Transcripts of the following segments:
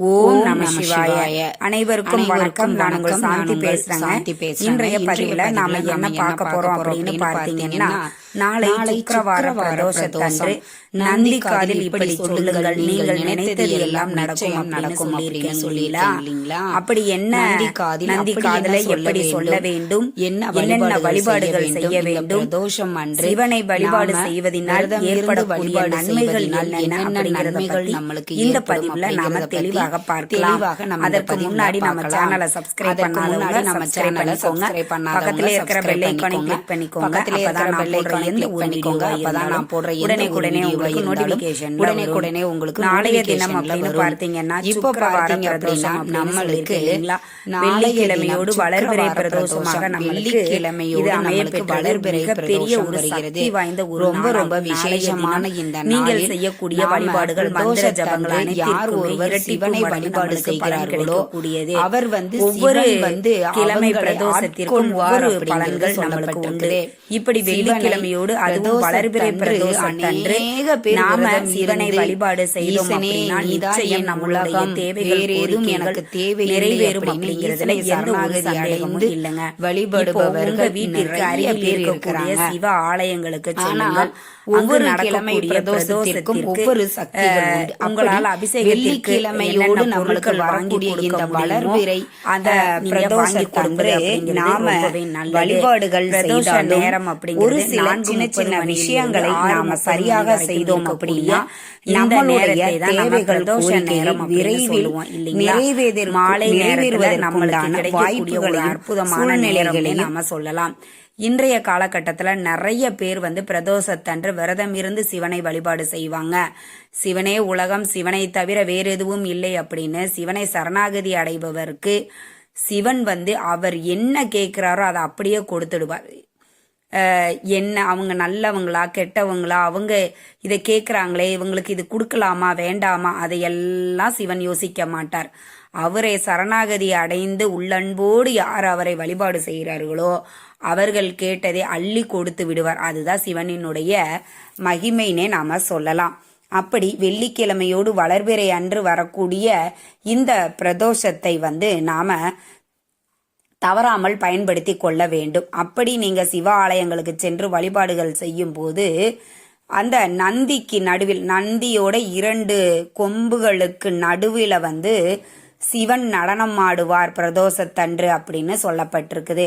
ஓம் நம சிவாய. அனைவருக்கும் வணக்கம். நான் உங்கள் சாந்தி பேசுறேங்க. இன்றைய பதிவுல நாம என்ன பார்க்க போறோம் அப்படின்னு பார்த்தீங்கன்னா, நாளை சுக்கிரவார பிரதோஷத்தன்று. நந்தி காதில் இப்படி சொல்லுங்கள் சொல்லுங்கள், நீங்கள் நினைத்தது எல்லாம் நடக்கும் நடக்கும் அப்படின்னு இல்லைங்களா? அப்படி என்ன நந்தி காதில் எப்படி சொல்ல வேண்டும் என்ன என்னென்ன வழிபாடுகள் செய்ய வேண்டும்? பிரதோஷம் அன்று சிவனை வழிபாடு செய்வதனால் ஏற்படக்கூடிய நன்மைகள் என்னென்ன நன்மைகள் நம்மளுக்கு இந்த பதிவுல நாம தெளிவாக பார்க்கலாம் தெளிவாக நம்ம இந்த அதற்கு முன்னாடி நம்ம. சேனலை சப்ஸ்கிரைப் பண்ணாதவங்க நம்ம சப்ஸ்கிரைப் சேனலை subscribe பண்ணாதவங்க பக்கத்துல இருக்கிற பெல் ஐக்கானை. கிளிக் பண்ணிக்கோங்க பக்கத்துல இருக்கிற நான் ஒரு பண்ணிக்கோங்க. அப்பதான் நான் போடுற உடனே உடனே உங்களுக்கு நோட்டிபிகேஷன் உடனே உடனே உங்களுக்கு நாளைய தினம் அப்படின்னு. பார்த்தீங்கன்னா இப்போ பார்த்தீங்க அப்படின்னா நம்மளுக்கு வெள்ளிக்கிழமையோடு வளர்பிறை பிரதோஷமாக பிரதோஷம். நம்மளுக்கு வெள்ளிக்கிழமையோடு நம்மளுக்கு வளர்பிறை பிரதோஷம் ஒரு. சக்தி வாய்ந்த ரொம்ப. ரொம்ப விசேஷமான இந்த நீங்கள் செய்யக்கூடிய வழிபாடுகள் மந்திர ஜபங்கள் பிரதோஷத்தன்று யார் ஒருவர் சிவனை வழிபாடு செய்கிறார்களோ கிடைக்கக்கூடியது அவர் வந்து ஒவ்வொரு வந்து கிழமை பிரதோஷத்திற்கும் அப்படிங்கிறது பலன்கள் நம்மளுக்கு உண்டு. இப்படி சிவனை வெள்ளிக்கிழமையோடு அதுவும் வளர்பிறை பிரதோஷத்தன்று நாம சிவனை வழிபாடு செய்தோம் அப்படின்னா நிச்சயம் நம்மளுடைய தேவைகள் கோரிக்கைகள் எனக்கு தேவையில்லை நிறைவேறும் அப்படிங்கிறதுல எந்த ஒரு சந்தேகமும் இல்லைங்க வழிபடுபவர்கள் வீட்டிற்கு அருகில் பேர் இருக்கக்கூடிய. சிவ ஆலயங்களுக்கு செல்லுங்கள் ஒவ்வொரு அங்கு கிழமை நடக்கக்கூடிய பிரதோஷத்திற்கும் பிரதோஷத்திற்கு, ஒவ்வொரு சக்திகள் உங்களால் அபிஷேகத்திற்கு என்னென்ன நம்மளுக்கு வரக்கூடிய இந்த வளர்பிறை அந்த அப்படிங்கிறது நாம. வழிபாடுகள் பிரதோஷ செய்தாலும் நேரம் அப்படிங்கிறது ஒரு சில சின்ன சின்ன விஷயங்களை நாம சரியாக செய்தோம் அப்படின்னா நம்மளுடைய தேவைகள் விரைவில்? நிறைவேறுவதற்கு- மாலை நேரத்துல நம்மளுக்கு நிறைவேறுவதற்குண்டான கிடைக்கக்கூடிய ஒரு வாய்ப்புகளையும் அற்புதமான சூழ்நிலைகளையும் நாம சொல்லலாம். இன்றைய காலகட்டத்துல நிறைய பேர் வந்து பிரதோஷத்தன்று விரதம் இருந்து சிவனை வழிபாடு செய்வாங்க. சிவனே உலகம் சிவனை தவிர வேறு எதுவும் இல்லை அப்படின்னு சிவனை சரணாகதி அடைபவருக்கு சிவன் வந்து அவர் என்ன கேட்கிறாரோ அதை அப்படியே கொடுத்துடுவார். என்ன அவங்க நல்லவங்களா கெட்டவங்களா அவங்க இதை கேட்குறாங்களே இவங்களுக்கு இது கொடுக்கலாமா வேண்டாமா அதையெல்லாம் சிவன் யோசிக்க மாட்டார். அவரை சரணாகதி அடைந்து உள்ளன்போடு யார் அவரை வழிபாடு செய்கிறார்களோ அவர்கள் கேட்டதை அள்ளி கொடுத்து விடுவார். அதுதான் சிவனினுடைய மகிமைனே நாம சொல்லலாம். அப்படி வெள்ளிக்கிழமையோடு வளர்பிறை அன்று வரக்கூடிய இந்த பிரதோஷத்தை வந்து நாம தவறாமல் பயன்படுத்தி கொள்ள வேண்டும். அப்படி நீங்க சிவ ஆலயங்களுக்கு சென்று வழிபாடுகள் செய்யும் போது அந்த நந்திக்கு நடுவில் நந்தியோட இரண்டு கொம்புகளுக்கு நடுவில் வந்து சிவன் நடனம் ஆடுவார் பிரதோஷத்தன்று அப்படின்னு சொல்லப்பட்டிருக்குது.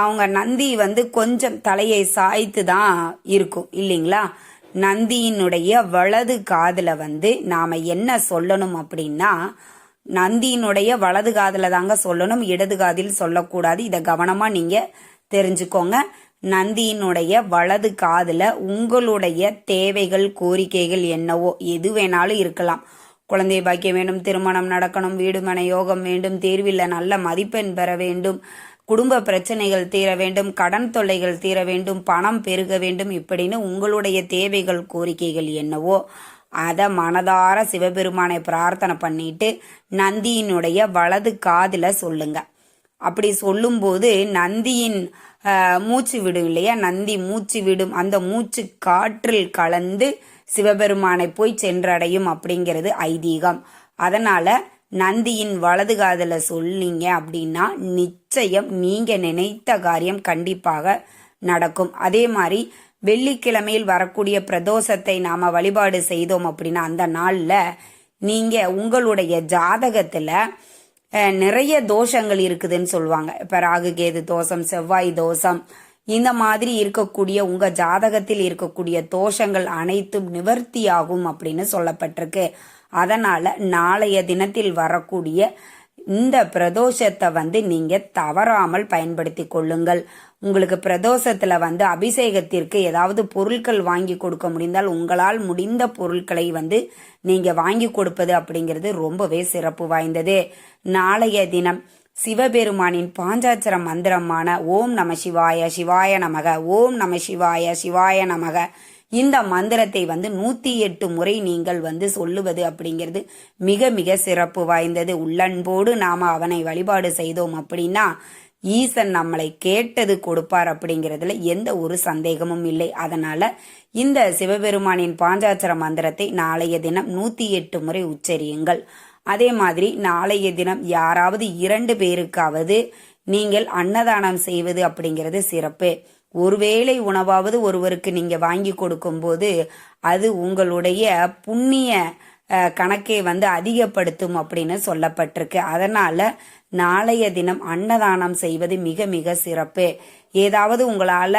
அவங்க நந்தி வந்து கொஞ்சம் தலையை சாய்த்து தான் இருக்கும் இல்லைங்களா? நந்தியினுடைய வலது காதில் வந்து நாம் என்ன சொல்லணும் அப்படின்னா நந்தியினுடைய வலது காதில் தாங்க சொல்லணும் இடது காதில் சொல்லக்கூடாது. இதை கவனமாக நீங்கள் தெரிஞ்சுக்கோங்க. நந்தியினுடைய வலது காதில் உங்களுடைய தேவைகள் கோரிக்கைகள் என்னவோ எது வேணாலும் இருக்கலாம். குழந்தை பாக்கியம் வேண்டும் திருமணம் நடக்கணும் வீடு மனை யோகம் வேண்டும் தேர்வில் நல்ல மதிப்பெண் பெற வேண்டும் குடும்ப பிரச்சனைகள் தீர வேண்டும் கடன் தொல்லைகள் தீர வேண்டும் பணம் பெருக வேண்டும் இப்படின்னு உங்களுடைய தேவைகள் கோரிக்கைகள் என்னவோ அதை மனதார சிவபெருமானை பிரார்த்தனை பண்ணிட்டு நந்தியினுடைய வலது காதில் சொல்லுங்க. அப்படி சொல்லும்போது நந்தியின் மூச்சு விடும் இல்லையா? நந்தி மூச்சு விடும். அந்த மூச்சு காற்றில் கலந்து சிவபெருமானை போய் சென்றடையும் அப்படிங்கிறது ஐதீகம். அதனால நந்தியின் வலது காதில் சொன்னீங்க அப்படின்னா நிச்சயம் நீங்க நினைத்த காரியம் கண்டிப்பாக நடக்கும். அதே மாதிரி வெள்ளிக்கிழமையில் வரக்கூடிய பிரதோஷத்தை நாம வழிபாடு செய்தோம் அப்படின்னா அந்த நாளில் நீங்கள் உங்களுடைய ஜாதகத்தில் நிறைய தோஷங்கள் இருக்குதுன்னு சொல்லுவாங்க. இப்போ ராகு கேது தோஷம் செவ்வாய் தோஷம் இந்த மாதிரி இருக்கக்கூடிய உங்க ஜாதகத்தில் இருக்கக்கூடிய தோஷங்கள் அனைத்தும் நிவர்த்தியாகும் அப்படின்னு சொல்லப்பட்டிருக்கு. அதனால நாளைய தினத்தில் வரக்கூடிய இந்த பிரதோஷத்தை வந்து நீங்க தவறாமல் பயன்படுத்தி கொள்ளுங்கள். உங்களுக்கு பிரதோஷத்துல வந்து அபிஷேகத்திற்கு ஏதாவது பொருட்கள் வாங்கி கொடுக்க முடிந்தால் உங்களால் முடிந்த பொருட்களை வந்து நீங்க வாங்கி கொடுப்பது அப்படிங்கிறது ரொம்பவே சிறப்பு வாய்ந்தது. நாளைய தினம் சிவபெருமானின் பாஞ்சாச்சர மந்திரமான ஓம் நம சிவாய சிவாய நமக ஓம் நம சிவாய சிவாய நமக இந்த மந்திரத்தை வந்து நூத்தி எட்டு முறை நீங்கள் வந்து சொல்லுவது அப்படிங்கிறது மிக மிக சிறப்பு வாய்ந்தது. உள்ளன்போடு நாம அவனை வழிபாடு செய்தோம் அப்படின்னா ஈசன் நம்மளை கேட்டது கொடுப்பார் அப்படிங்கிறதுல எந்த ஒரு சந்தேகமும் இல்லை. அதனால இந்த சிவபெருமானின் பாஞ்சாச்சர மந்திரத்தை நாளைய தினம் நூத்தி எட்டு முறை உச்சரியுங்கள். அதே மாதிரி நாளைய தினம் யாராவது இரண்டு பேருக்காவது நீங்கள் அன்னதானம் செய்வது அப்படிங்கிறது சிறப்பு. ஒருவேளை உணவாவது ஒருவருக்கு நீங்க வாங்கி கொடுக்கும்போது அது உங்களுடைய புண்ணிய கணக்கை வந்து அதிகப்படுத்தும் அப்படின்னு சொல்லப்பட்டிருக்கு. அதனால நாளைய தினம் அன்னதானம் செய்வது மிக மிக சிறப்பு. ஏதாவது உங்களால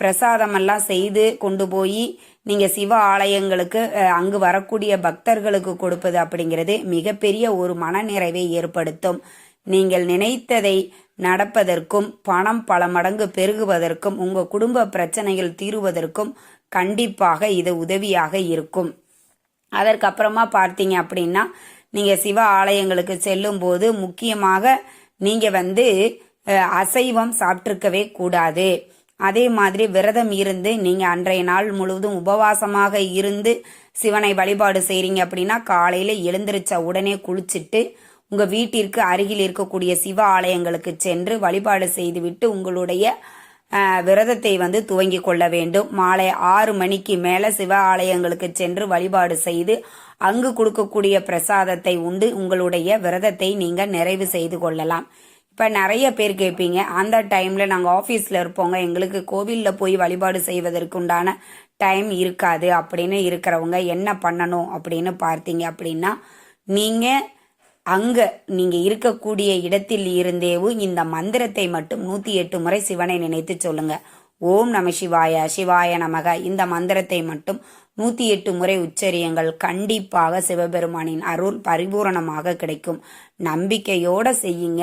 பிரசாதமெல்லாம் செய்து கொண்டு போய் நீங்க சிவ ஆலயங்களுக்கு அங்கு வரக்கூடிய பக்தர்களுக்கு கொடுப்பது அப்படிங்கிறது மிகப்பெரிய ஒரு மனநிறைவை ஏற்படுத்தும். நீங்கள் நினைத்ததை நடப்பதற்கும் பணம் பல மடங்கு பெருகுவதற்கும் உங்கள் குடும்ப பிரச்சனைகள் தீருவதற்கும் கண்டிப்பாக இது உதவியாக இருக்கும். அதற்கப்புறமா பார்த்தீங்க அப்படின்னா நீங்கள் சிவ ஆலயங்களுக்கு செல்லும்போது முக்கியமாக நீங்கள் வந்து அசைவம் சாப்பிட்ருக்கவே கூடாது. அதே மாதிரி விரதம் இருந்து நீங்கள் அன்றைய நாள் முழுவதும் உபவாசமாக இருந்து சிவனை வழிபாடு செய்கிறீங்க அப்படின்னா காலையில் எழுந்திருச்ச உடனே குளிச்சிட்டு உங்க வீட்டிற்கு அருகில் இருக்கக்கூடிய சிவ ஆலயங்களுக்கு சென்று வழிபாடு செய்துவிட்டு உங்களுடைய விரதத்தை வந்து துவங்கி கொள்ள வேண்டும். மாலை ஆறு மணிக்கு மேல சிவ ஆலயங்களுக்கு சென்று வழிபாடு செய்து அங்கு கொடுக்கக்கூடிய பிரசாதத்தை உண்டு. உங்களுடைய விரதத்தை நீங்க நிறைவு செய்து கொள்ளலாம். இப்ப நிறைய பேர் கேட்பீங்க அந்த டைம்ல நாங்க ஆபீஸ்ல இருப்போங்க எங்களுக்கு கோவில்ல போய் வழிபாடு செய்வதற்கு உண்டான டைம் இருக்காது. அப்படின்னு இருக்கிறவங்க என்ன பண்ணணும் அப்படின்னு பார்த்தீங்க அப்படின்னா நீங்கள் அங்க நீங்க இருக்கக்கூடிய இடத்தில் இருந்தேவும் இந்த மந்திரத்தை மட்டும் நூத்தி எட்டு முறை சிவனை நினைத்து சொல்லுங்க. ஓம் நம சிவாய சிவாய நமக. இந்த மந்திரத்தை மட்டும் நூத்தி எட்டு முறை உச்சரியுங்கள். கண்டிப்பாக சிவபெருமானின் அருள் பரிபூரணமாக கிடைக்கும். நம்பிக்கையோட செய்யுங்க.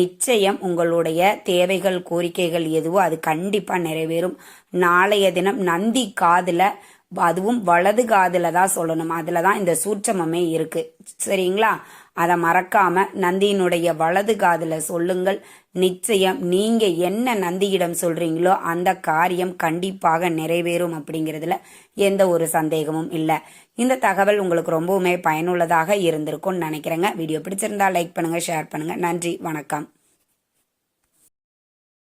நிச்சயம் உங்களுடைய தேவைகள் கோரிக்கைகள் எதுவோ அது கண்டிப்பா நிறைவேறும். நாளைய தினம் நந்தி காதுல அதுவும் வலது காதுல தான் சொல்லணும். அதுல தான் இந்த சூட்சமமே இருக்கு. சரிங்களா? அதை மறக்காம நந்தியினுடைய வலது காதுல சொல்லுங்கள். நிச்சயம் நீங்க என்ன நந்தியிடம் சொல்றீங்களோ அந்த காரியம் கண்டிப்பாக நிறைவேறும் அப்படிங்கிறதுல எந்த ஒரு சந்தேகமும் இல்லை. இந்த தகவல் உங்களுக்கு ரொம்பவுமே பயனுள்ளதாக இருந்திருக்கும்னு நினைக்கிறேங்க. வீடியோ பிடிச்சிருந்தா லைக் பண்ணுங்க ஷேர் பண்ணுங்க. நன்றி வணக்கம்.